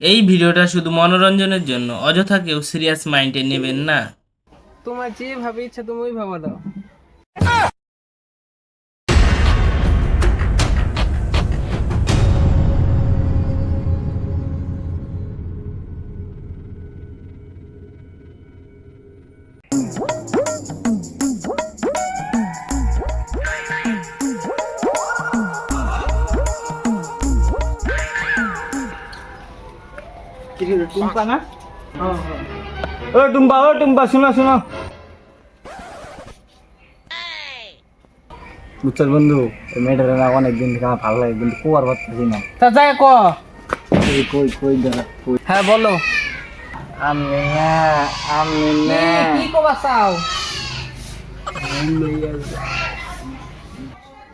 এই ভিডিওটা শুধু মনোরঞ্জনের জন্য, অযথা কেউ সিরিয়াস মাইন্ডে নেবেন না। তোমার যেভাবে ইচ্ছা তুমি ওই ভাবা দাও। টুম্পা না ও টুম্পা ও টুম্পা শোনো শোনো বুঝছর বন্ধু এই মেয়েটার না অনেকদিন থেকে আমার ভালো লাগে কিন্তু কোয়ার পারতেছি না। তা যাই ক। কই কই কই দাঁড়া হ্যাঁ বলো। আমি না আমি না। কি কবা চাও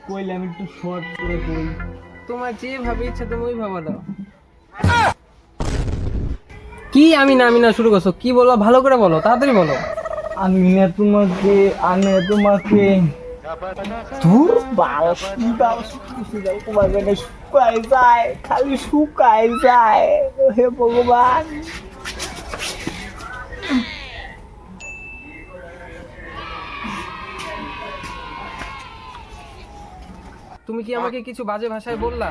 কইলাম একটু শর্ট করে কই। তোমার যেভাবে ইচ্ছা তুমি ওই ভাবা দাও কি আমি না আমি না শুরু করছ? কি বলব ভালো করে বলো তাড়াতাড়ি বলো। আমি না তোমাকে আমি না তোমাকে। ধুর। বাল বাল তোমার বেটা শুকায় যায় খালি শুকায় যায়। হে ভগবান। তুমি কি আমাকে কিছু বাজে ভাষায় বললা?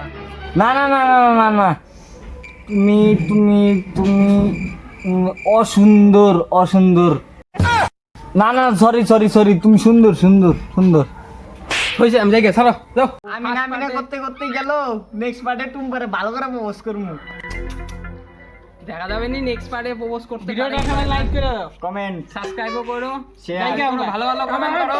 না না না না, না না। তুমি তুমি তুমি অসুন্দর অসুন্দর। না না সরি সরি সরি তুমি সুন্দর সুন্দর সুন্দর। হয়েছে আমি যাই ছাড়ো যাও। আমি না আমি না করতে করতে গেল নেক্সট পার্টে তুমি করে ভালো করে প্রপোজ করব দেখা যাবে নি নেক্সট পার্টে প্রপোজ করতে ভিডিওটা এখানে লাইক করে। দাও কমেন্ট সাবস্ক্রাইবও করো. লাইক করো। ভালো ভালো কমেন্ট করো।